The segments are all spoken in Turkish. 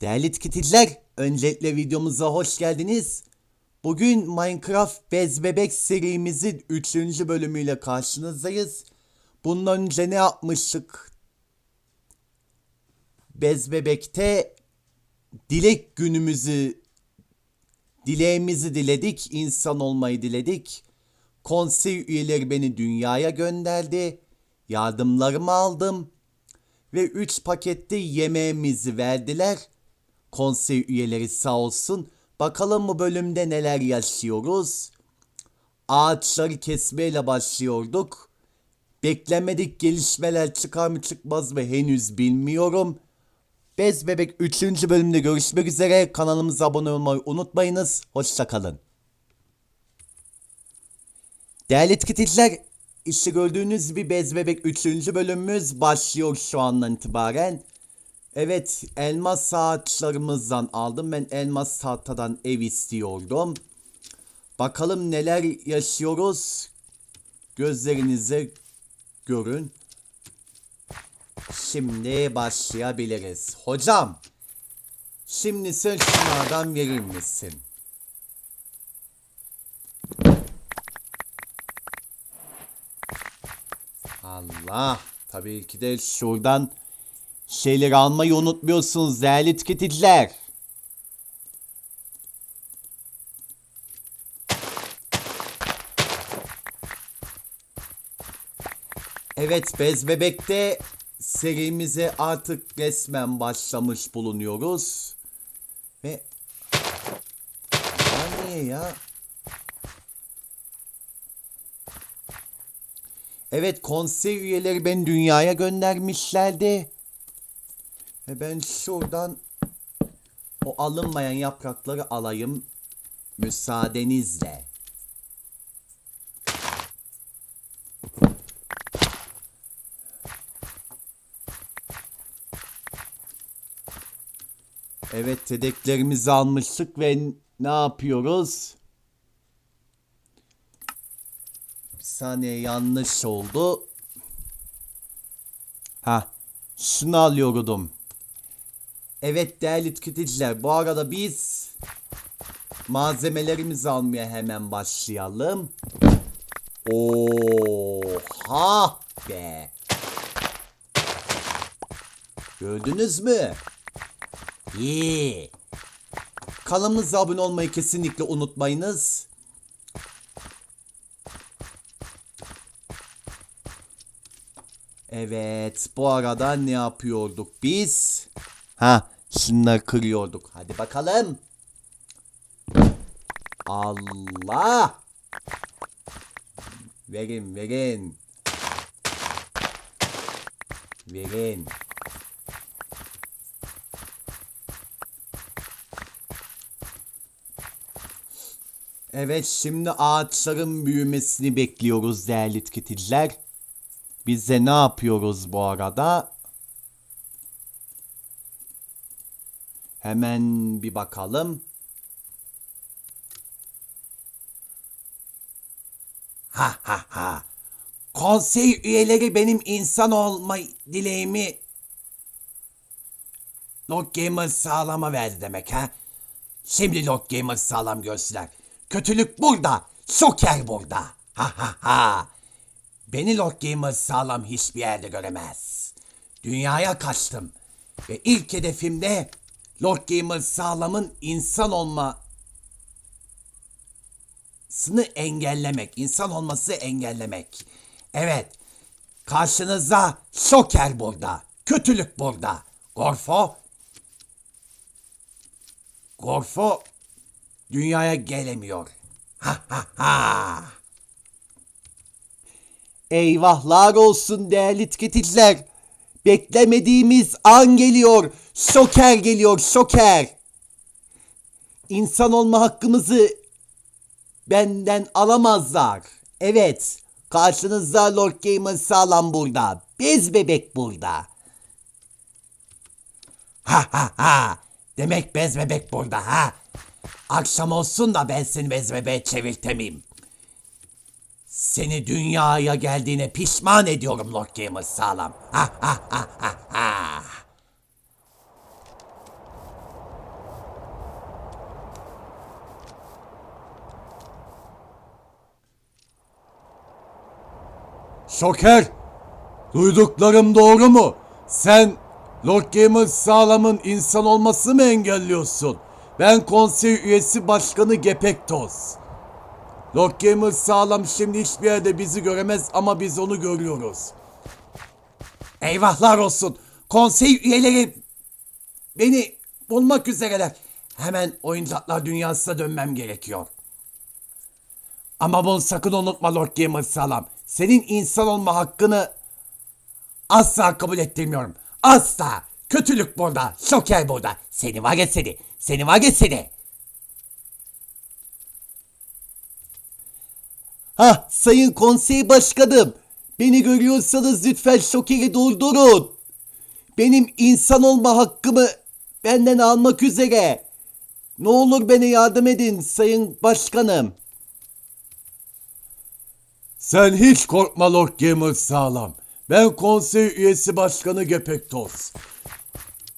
Değerli tüketiciler, öncelikle videomuza hoş geldiniz. Bugün Minecraft Bez Bebek serimizin 3. bölümüyle karşınızdayız. Bundan önce ne yapmıştık? Bez Bebek'te dilek günümüzü, dileğimizi diledik, insan olmayı diledik. Konsey üyeleri beni dünyaya gönderdi. Yardımlarımı aldım ve 3 pakette yemeğimizi verdiler. Konsey üyeleri sağ olsun. Bakalım bu bölümde neler yaşıyoruz. Ağaçları kesmeyle başlıyorduk. Beklemedik gelişmeler çıkar mı çıkmaz mı henüz bilmiyorum. Bez Bebek 3. bölümde görüşmek üzere. Kanalımıza abone olmayı unutmayınız. Hoşçakalın. Değerli tüketiciler, işte gördüğünüz gibi Bez Bebek 3. bölümümüz başlıyor şu andan itibaren. Evet, elmas saatçılarımızdan aldım. Ben elmas tahtadan ev istiyordum. Bakalım neler yaşıyoruz. Gözlerinize görün. Şimdi başlayabiliriz. Hocam, şimdi sen şunlardan verir misin? Allah. Tabii ki de şuradan şeyleri almayı unutmuyorsunuz değerli tüketiciler. Evet Bez Bebek'te serimize artık resmen başlamış bulunuyoruz. Ve... Ya niye ya? Evet konsey üyeleri beni dünyaya göndermişlerdi. Ve ben şuradan o alınmayan yaprakları alayım müsaadenizle. Evet tedeklerimizi almıştık ve ne yapıyoruz? Bir saniye yanlış oldu. Ha, şunu alıyordum. Evet değerli tüketiciler bu arada biz malzemelerimizi almaya hemen başlayalım. Oha be. Gördünüz mü? İyi. Kanalımıza abone olmayı kesinlikle unutmayınız. Evet, bu arada ne yapıyorduk biz? Ha, şunları kırıyorduk. Hadi bakalım. Allah! Verin, verin. Verin. Evet, şimdi ağaçların büyümesini bekliyoruz değerli tüketiciler. Biz de ne yapıyoruz bu arada? Hemen bir bakalım. Ha ha ha. Konsey üyeleri benim insan olma dileğimi Lord Gamer sağlama verdi demek ha. Şimdi Lord Gamer sağlam görsünler. Kötülük burada. Şoker burada. Ha ha ha. Beni Lord Gamer sağlam hiçbir yerde göremez. Dünyaya kaçtım. Ve ilk hedefimde Lord Gamer sağlamın insan olmasını engellemek. insan olması engellemek. Evet. Karşınızda Şoker burada. Kötülük burada. Gorfo. Gorfo dünyaya gelemiyor. Ha ha ha. Eyvahlar olsun değerli tüketiciler. Beklemediğimiz an geliyor. Şoker geliyor, şoker. İnsan olma hakkımızı benden alamazlar. Evet, karşınızda Lord Gamer sağlam burada. Bez bebek burada. Ha ha ha. Demek bez bebek burada ha. Akşam olsun da ben seni bez bebeğe çevirtemeyim. Seni dünyaya geldiğine pişman ediyorum Lord Gamer sağlam. Ha ha ha ha ha. Şoker! Duyduklarım doğru mu? Sen Lord Gamer sağlamın insan olması mı engelliyorsun? Ben konsey üyesi başkanı Gepektos. Lord Gamer sağlam şimdi hiçbir yerde bizi göremez ama biz onu görüyoruz. Eyvahlar olsun. Konsey üyeleri beni bulmak üzereler. Hemen oyuncaklar dünyasına dönmem gerekiyor. Ama bunu sakın unutma Lord Gamer sağlam. Senin insan olma hakkını asla kabul ettirmiyorum. Asla. Kötülük burada. Şoker burada. Seni var ya seni. Seni var ya seni. Ha sayın konsey başkanım. Beni görüyorsanız lütfen şokeri durdurun. Benim insan olma hakkımı benden almak üzere. Ne olur bana yardım edin sayın başkanım. Sen hiç korkma Lord Gamer sağlam. Ben konsey üyesi başkanı Gepektos.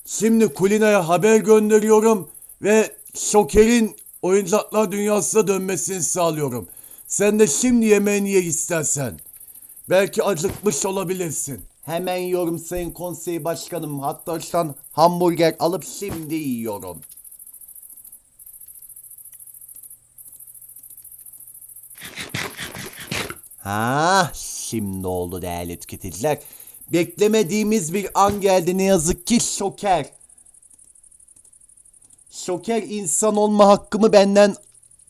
Şimdi Kulina'ya haber gönderiyorum ve Şoker'in oyuncaklar dünyasına dönmesini sağlıyorum. Sen de şimdi yemeğini ye istersen. Belki acıkmış olabilirsin. Hemen yiyorum sayın konsey başkanım. Hatta şu an hamburger alıp şimdi yiyorum. Ha, şimdi oldu değerli tüketiciler. Beklemediğimiz bir an geldi ne yazık ki şoker. Şoker insan olma hakkımı benden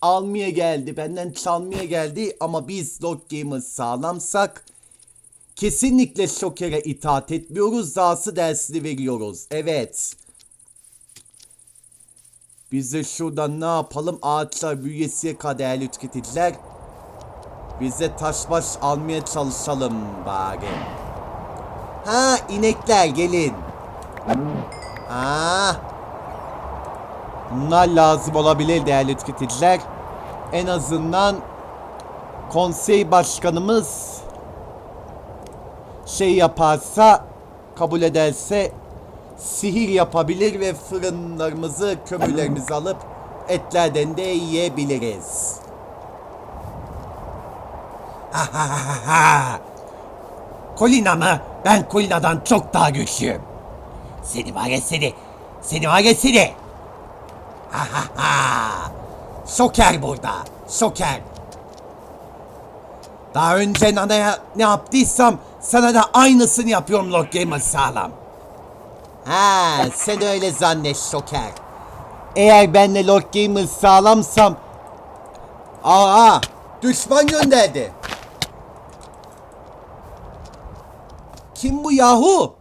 almaya geldi. Benden çalmaya geldi ama biz Lord Gamer sağlamsak Kesinlikle şokere itaat etmiyoruz. Dahası dersini veriyoruz. Evet. Biz de şurada ne yapalım? Ağaçlar büyüyesiye kaderli tüketiciler. Biz de taş baş almaya çalışalım bari. Ha inekler gelin. Ha. Bunlar lazım olabilir değerli tüketiciler. En azından konsey başkanımız şey yaparsa kabul ederse sihir yapabilir ve fırınlarımızı kömürlerimizi alıp etlerden de yiyebiliriz. Kulina mı? Ben Kulina'dan çok daha güçlüyüm. Seni var ya seni. Seni var ya seni. Şoker burada. Şoker. Daha önce Nana'ya ne yaptıysam sana da aynısını yapıyorum Lord Gamer sağlam. Ha, sen öyle zannet şoker. Eğer benle Lord Gamer sağlamsam... Aa, düşman gönderdi. Kim bu yahu?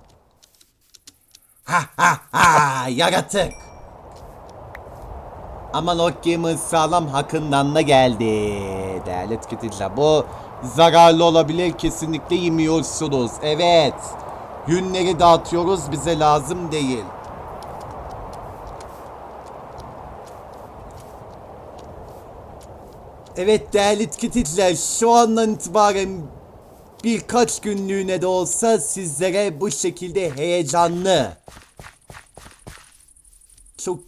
Ha ha ha yaratık. Ama Gamer sağlam hakkından da geldi. Değerli tüketiciler bu zararlı olabilir kesinlikle yemiyorsunuz. Evet. Yünleri dağıtıyoruz bize lazım değil. Evet değerli tüketiciler şu andan itibaren birkaç günlüğüne de olsa sizlere bu şekilde heyecanlı çok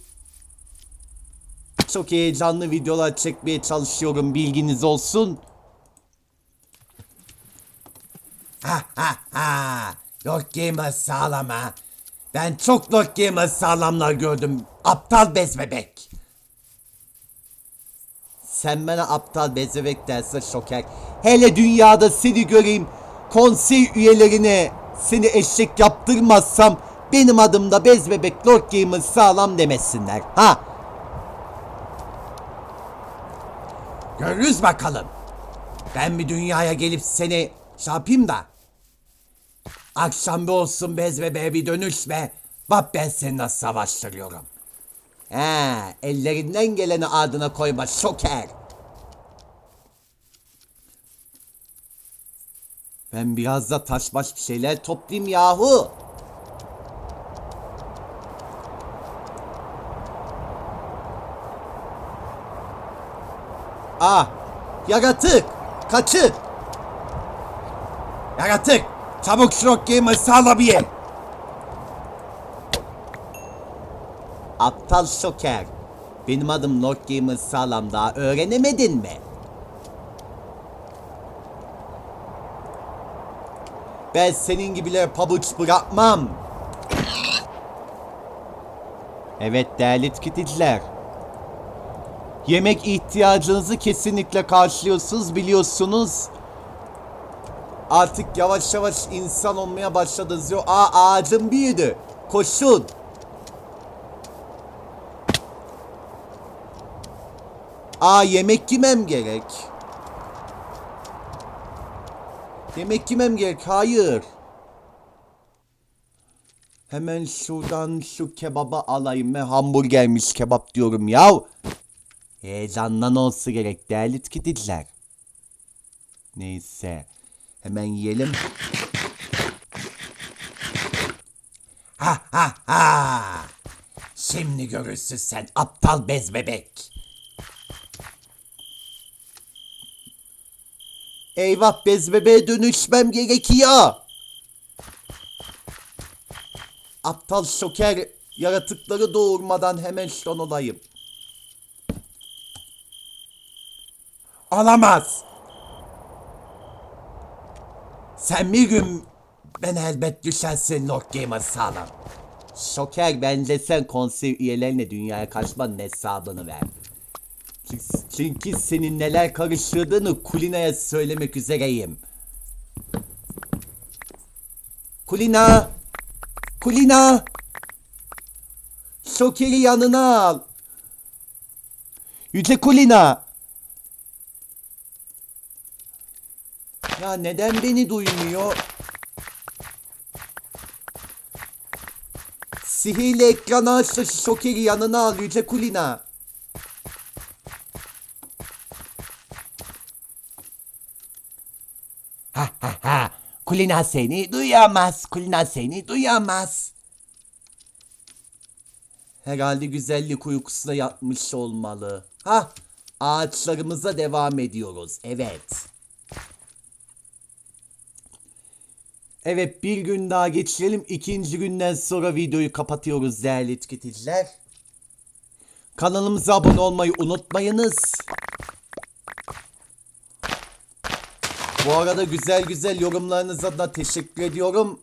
çok heyecanlı videolar çekmeye çalışıyorum bilginiz olsun. Ha ha ha. Lord Gamer sağlam ha. Ben çok Lord Gamer sağlamlar gördüm. Aptal bez bebek. Sen bana aptal bezebek dersin şoker. Hele dünyada seni göreyim. Konsey üyelerine seni eşek yaptırmazsam benim adımda bez bebek Lord Gamer sağlam demesinler. Ha? Görürüz bakalım. Ben bir dünyaya gelip seni şey yapayım da. Akşam bir olsun bez bebeğe bir dönüş ve bak ben seni nasıl savaştırıyorum. He, ellerinden geleni ardına koyma şoker. Ben biraz da taş baş bir şeyler toplayayım yahu. Ah, yaratık, kaçın. Yaratık! Çabuk Lord Gamer sağla bir ye. Aptal şoker. Benim adım Lord sağlam daha öğrenemedin mi? Ben senin gibiler pabuç bırakmam. Evet değerli tüketiciler. Yemek ihtiyacınızı kesinlikle karşılıyorsunuz biliyorsunuz. Artık yavaş yavaş insan olmaya başladınız diyor. Aa ağacım büyüdü. Koşun. Aa yemek yemem gerek. Yemek yemem gerek. Hayır. Hemen şuradan şu kebaba alayım. Ben hamburgermiş kebap diyorum ya. Heyecandan olsa gerek değerli tüketiciler. Neyse. Hemen yiyelim. Ha ha ha. Şimdi görürsün sen aptal bez bebek. Eyvah bez bebeğe dönüşmem gerekiyor. Aptal şoker yaratıkları doğurmadan hemen son olayım. Olamaz. Sen bir gün ben elbet düşersin Lord Gamer sağlam. Şoker bence sen konser üyelerine dünyaya kaçmanın hesabını ver. Çünkü, senin neler karıştırdığını Kulina'ya söylemek üzereyim. Kulina! Kulina! Şoker'i yanına al. Yüce Kulina! Ya neden beni duymuyor? Sihirli ekranı aç şokeri yanına al Yüce Kulina. Ha ha ha. Kulina seni duyamaz. Kulina seni duyamaz. Herhalde güzellik uykusuna yatmış olmalı. Ha, ağaçlarımıza devam ediyoruz. Evet. Evet bir gün daha geçirelim. İkinci günden sonra videoyu kapatıyoruz değerli tüketiciler. Kanalımıza abone olmayı unutmayınız. Bu arada güzel güzel yorumlarınıza da teşekkür ediyorum.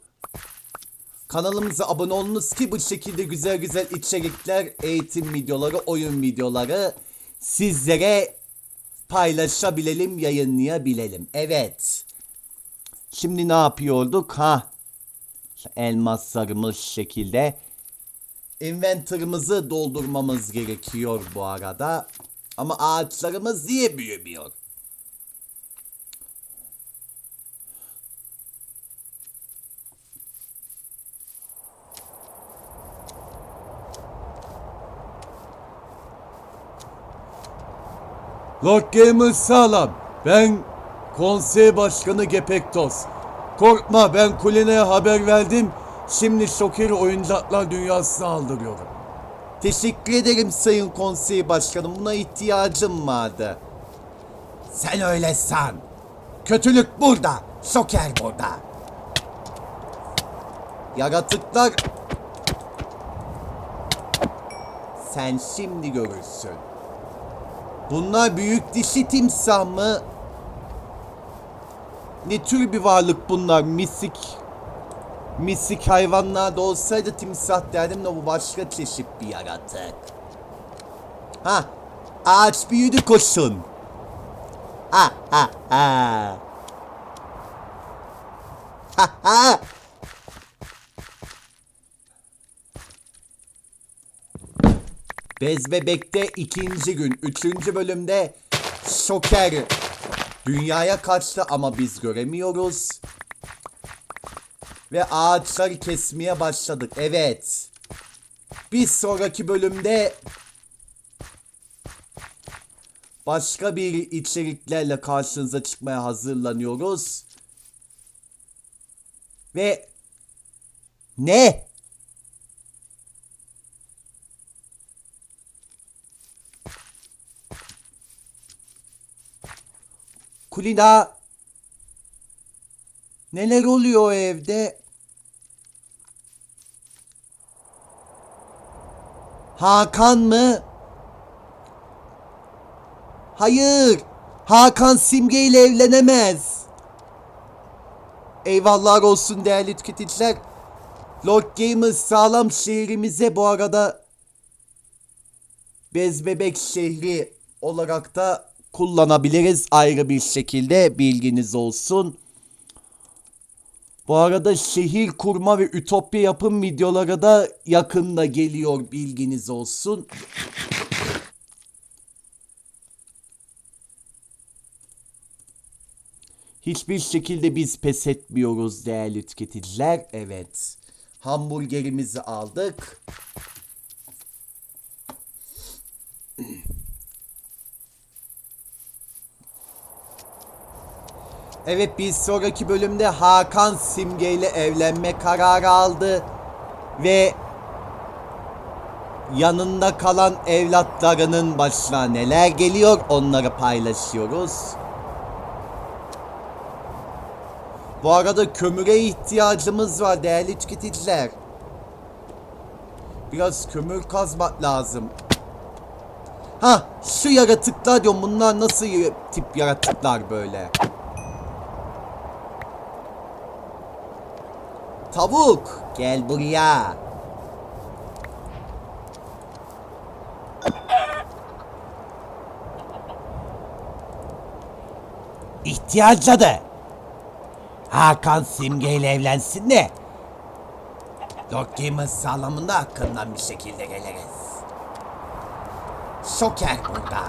Kanalımıza abone olunuz ki bu şekilde güzel güzel içerikler, eğitim videoları, oyun videoları sizlere paylaşabilelim, yayınlayabilelim. Evet. Şimdi ne yapıyorduk? Ha. Elmaslarımız şekilde. Inventor'ımızı doldurmamız gerekiyor bu arada. Ama ağaçlarımız niye büyümüyor? Lord Gamer sağlam. Ben konsey başkanı Gepektos. Korkma ben Kulina'ya haber verdim. Şimdi Şoker'i oyuncaklar dünyasına aldırıyorum. Teşekkür ederim Sayın Konsey Başkanım. Buna ihtiyacım vardı. Sen öyle san. Kötülük burada. Şoker burada. Yaratıklar... Sen şimdi görürsün. Bunlar büyük dişi timsah mı? Ne tür bir varlık bunlar? Misik... Misik hayvanlar da olsaydı timsah derdim de bu başka çeşit bir yaratık. Ha! Ağaç büyüdü koşun. Ha ha ha. Ha ha. Bez Bebek'te ikinci gün, üçüncü bölümde Şoker dünyaya kaçtı ama biz göremiyoruz. Ve ağaçları kesmeye başladık. Evet. Bir sonraki bölümde başka bir içeriklerle karşınıza çıkmaya hazırlanıyoruz. Ve ne? Kulina neler oluyor evde? Hakan mı? Hayır. Hakan Simge ile evlenemez. Eyvahlar olsun değerli tüketiciler. Lord Gamers sağlam şehrimize bu arada Bez Bebek şehri olarak da kullanabiliriz ayrı bir şekilde bilginiz olsun. Bu arada şehir kurma ve ütopya yapım videoları da yakında geliyor bilginiz olsun. Hiçbir şekilde biz pes etmiyoruz değerli tüketiciler. Evet. Hamburgerimizi aldık. Evet bir sonraki bölümde Hakan Simge ile evlenme kararı aldı. Ve yanında kalan evlatlarının başına neler geliyor onları paylaşıyoruz. Bu arada kömüre ihtiyacımız var değerli tüketiciler. Biraz kömür kazmak lazım. Ha şu yaratıklar diyorum bunlar nasıl tip yaratıklar böyle? Tavuk gel buraya. İhtiyacladı. Hakan Simge ile evlensin de Gamers sağlamında hakkından bir şekilde geliriz. Şoker burada.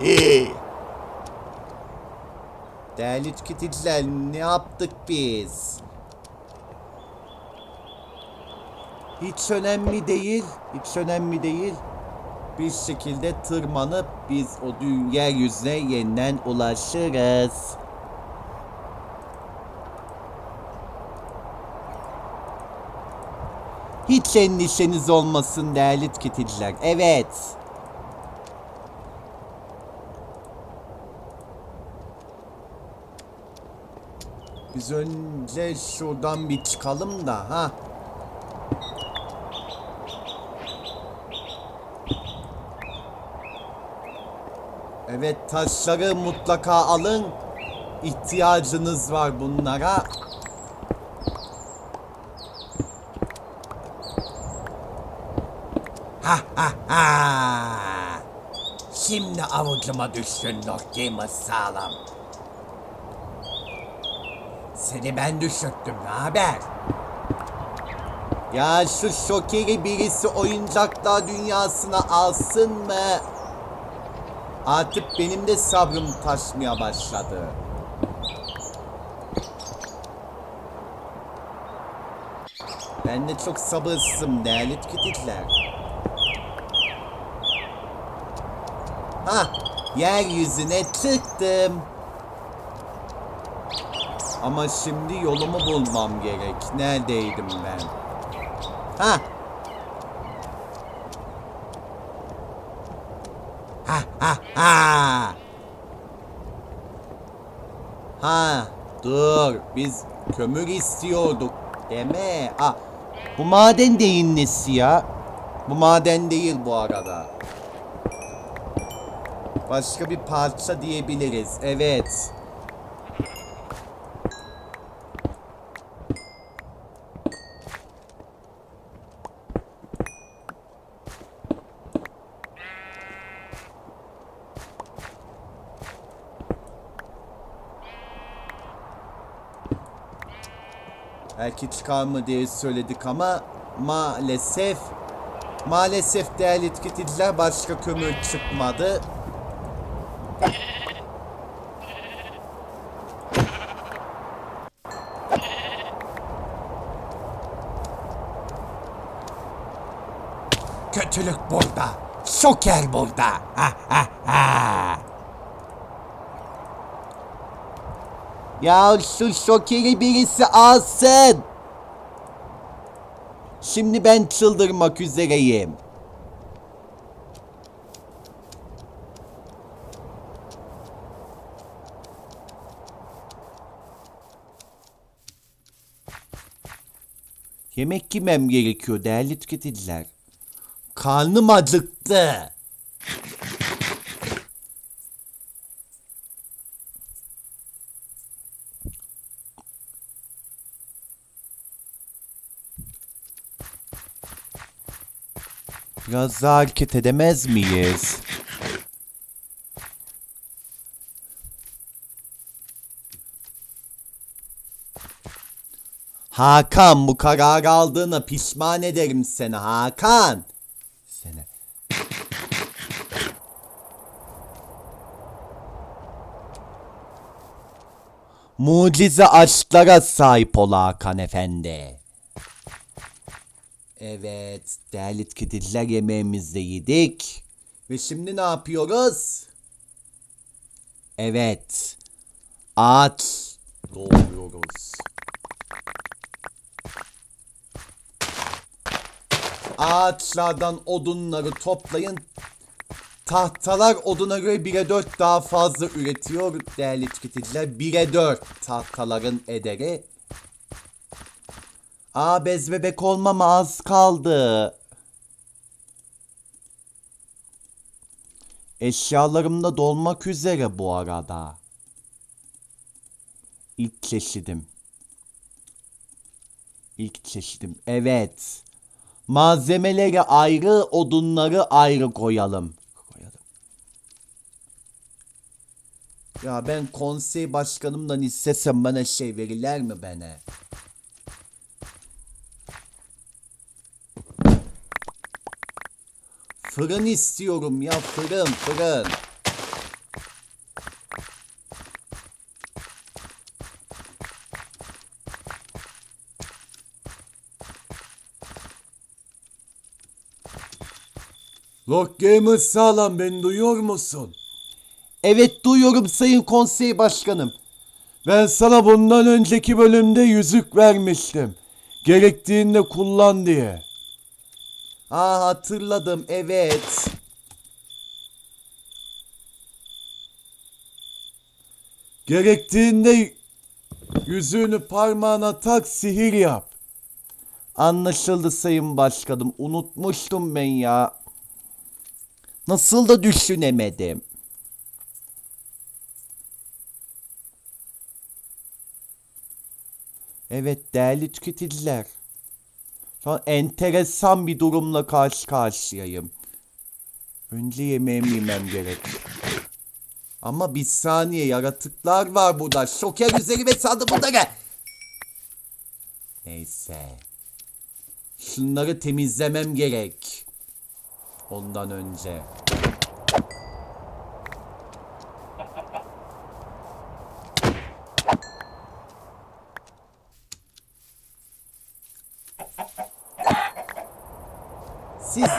İyi. Değerli tüketiciler ne yaptık biz? Hiç önemli değil. Hiç önemli değil. Bir şekilde tırmanıp biz o dünya yeryüzüne yeniden ulaşırız. Hiç endişeniz olmasın değerli tüketiciler. Evet. Biz önce şuradan bir çıkalım da ha. Evet taşları mutlaka alın. İhtiyacınız var bunlara. Ha ha ha. Şimdi avucuma düştün Lord Gamers sağlam. Seni ben düşürttüm ne haber? Ya şu şokeri birisi oyuncaklar dünyasına alsın mı? Artık benim de sabrım taşmaya başladı. Ben de çok sabırsızım değerli tüketiciler. Ha, yeryüzüne çıktım. Ama şimdi yolumu bulmam gerek. Neredeydim ben? Ha, Ha ha ha. ha, dur. Biz kömür istiyorduk. Deme. Ah, bu maden değil nesi ya? Bu maden değil bu arada. Başka bir parça diyebiliriz. Evet. Belki çıkar mı diye söyledik ama maalesef maalesef değerli tüketiciler başka kömür çıkmadı. Kötülük burada. Şoker burada. Ha ha. Ya şu şokeri birisi alsın. Şimdi ben çıldırmak üzereyim. Yemek yemem gerekiyor değerli tüketiciler. Karnım acıktı. Biraz daha hareket edemez miyiz? Hakan bu kararı aldığına pişman ederim seni Hakan. Seni. Mucize aşklara sahip ol Hakan Efendi. Evet, değerli tüketiciler yemeğimizi de yedik. Ve şimdi ne yapıyoruz? Evet, ağaç doğruyoruz. Ağaçlardan odunları toplayın. Tahtalar oduna göre 1'e 4 daha fazla üretiyor değerli tüketiciler. 1'e 4 tahtaların ederi. Aa bez bebek olmama az kaldı. Eşyalarım da dolmak üzere bu arada. İlk çeşidim. İlk çeşidim. Evet. Malzemeleri ayrı, odunları ayrı koyalım. Koyalım. Ya ben konsey başkanımdan istesem bana şey verirler mi bana? Fırın istiyorum ya fırın fırın. Rock Gamers sağlam beni duyuyor musun? Evet duyuyorum sayın konsey başkanım. Ben sana bundan önceki bölümde yüzük vermiştim. Gerektiğinde kullan diye. Aa hatırladım evet. Gerektiğinde yüzüğünü parmağına tak sihir yap. Anlaşıldı sayın başkanım. Unutmuştum ben ya. Nasıl da düşünemedim. Evet değerli tüketiciler. Şu an enteresan bir durumla karşı karşıyayım. Önce yemeğimi yemem gerek. Ama bir saniye yaratıklar var burada. Şoker üzerime sandı bunları. Neyse. Şunları temizlemem gerek. Ondan önce.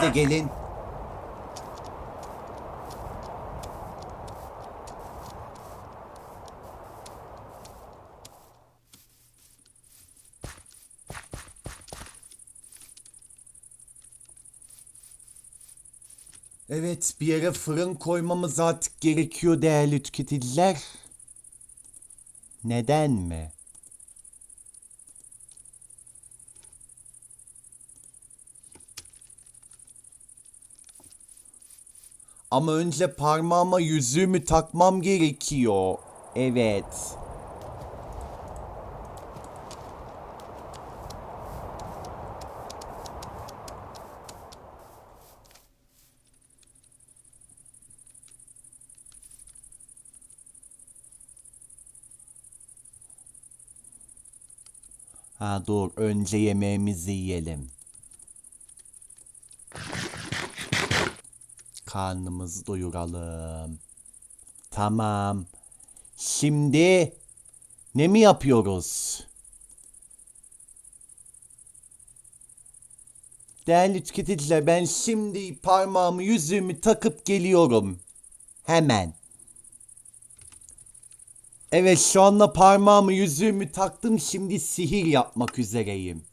De gelin. Evet, bir yere fırın koymamız artık gerekiyor değerli tüketiciler. Neden mi? Ama önce parmağıma yüzüğümü takmam gerekiyor. Evet. Ha dur önce yemeğimizi yiyelim. Karnımızı doyuralım. Tamam. Şimdi ne mi yapıyoruz? Değerli tüketiciler ben şimdi parmağımı yüzüğümü takıp geliyorum. Hemen. Evet şu anda parmağımı yüzüğümü taktım şimdi sihir yapmak üzereyim.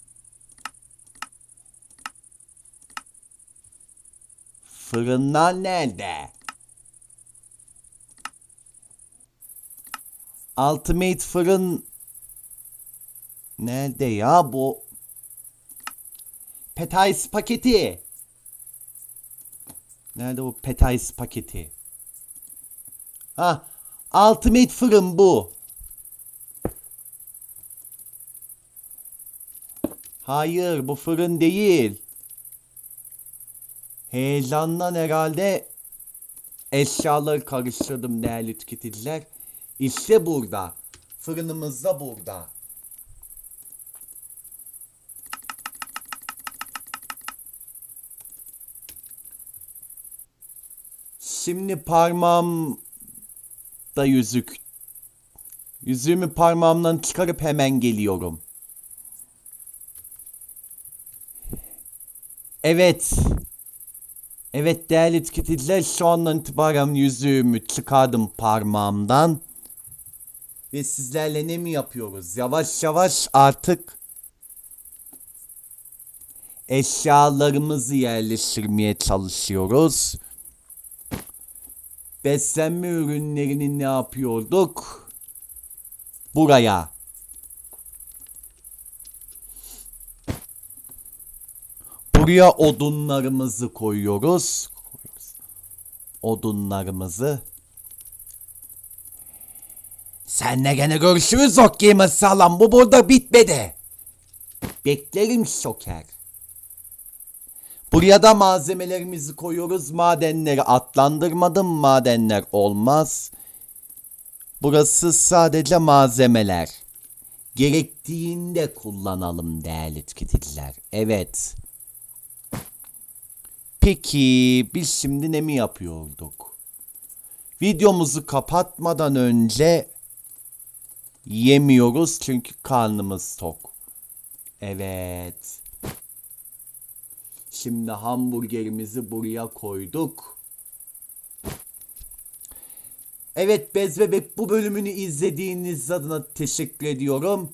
Fırınlar nerede? Ultimate fırın nerede ya bu? Petais paketi. Nerede bu Petais paketi? Ha, Ultimate fırın bu. Hayır, bu fırın değil. Heyecandan herhalde eşyaları karıştırdım değerli tüketiciler. İşte burada. Fırınımız da burada. Şimdi parmağım da yüzük. Yüzüğümü parmağımdan çıkarıp hemen geliyorum. Evet. Evet değerli tüketiciler şu andan itibaren yüzüğümü çıkardım parmağımdan. Ve sizlerle ne mi yapıyoruz? Yavaş yavaş artık eşyalarımızı yerleştirmeye çalışıyoruz. Beslenme ürünlerini ne yapıyorduk? Buraya. Buraya odunlarımızı koyuyoruz. Odunlarımızı. Senle gene görüşürüz Lord Gamer sağlam. Bu burada bitmedi. Beklerim şoker. Buraya da malzemelerimizi koyuyoruz. Madenleri atlandırmadım. Madenler olmaz. Burası sadece malzemeler. Gerektiğinde kullanalım değerli tüketiciler. Evet. Peki biz şimdi ne mi yapıyorduk? Videomuzu kapatmadan önce yemiyoruz çünkü karnımız tok. Evet. Şimdi hamburgerimizi buraya koyduk. Evet Bez Bebek bu bölümünü izlediğiniz adına teşekkür ediyorum.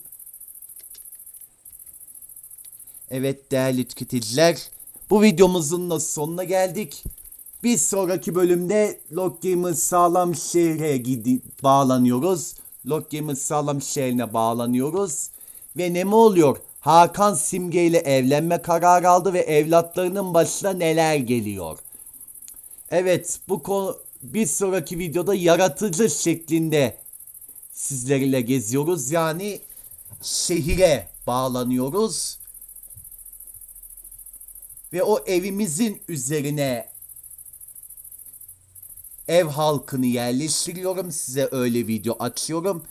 Evet değerli tüketiciler bu videomuzun da sonuna geldik. Bir sonraki bölümde Log Gamers sağlam şehre gidi bağlanıyoruz. Log Gamers sağlam şehrine bağlanıyoruz. Ve ne mi oluyor? Hakan Simge ile evlenme kararı aldı ve evlatlarının başına neler geliyor? Evet bu konu bir sonraki videoda yaratıcı şeklinde sizlerle geziyoruz. Yani şehire bağlanıyoruz. Ve o evimizin üzerine ev halkını yerleştiriyorum. Size öyle video açıyorum.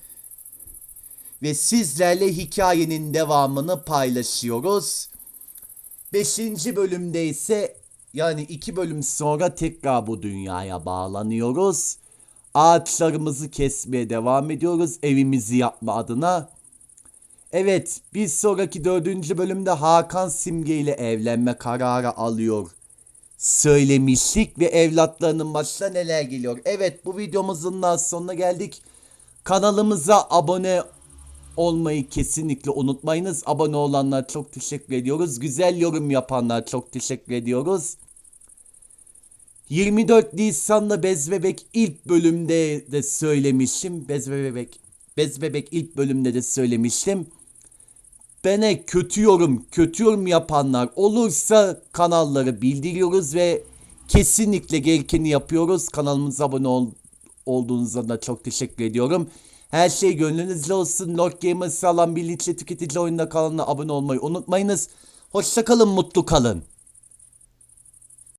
Ve sizlerle hikayenin devamını paylaşıyoruz. Beşinci bölümde ise yani iki bölüm sonra tekrar bu dünyaya bağlanıyoruz. Ağaçlarımızı kesmeye devam ediyoruz evimizi yapma adına. Evet bir sonraki dördüncü bölümde Hakan Simge ile evlenme kararı alıyor. Söylemiştik ve evlatlarının başına neler geliyor. Evet bu videomuzun da sonuna geldik. Kanalımıza abone olmayı kesinlikle unutmayınız. Abone olanlar çok teşekkür ediyoruz. Güzel yorum yapanlar çok teşekkür ediyoruz. 24 Nisan'da Bez Bebek ilk bölümde de söylemiştim. Bez Bebek Bez Bebek ilk bölümde de söylemiştim. Bana kötü yorum, kötü yorum yapanlar olursa kanalları bildiriyoruz ve kesinlikle gerekeni yapıyoruz. Kanalımıza abone ol, olduğunuzda da çok teşekkür ediyorum. Her şey gönlünüzle olsun. Lord Gamer sağlam bilinçli tüketici oyunda kanalına abone olmayı unutmayınız. Hoşçakalın, mutlu kalın.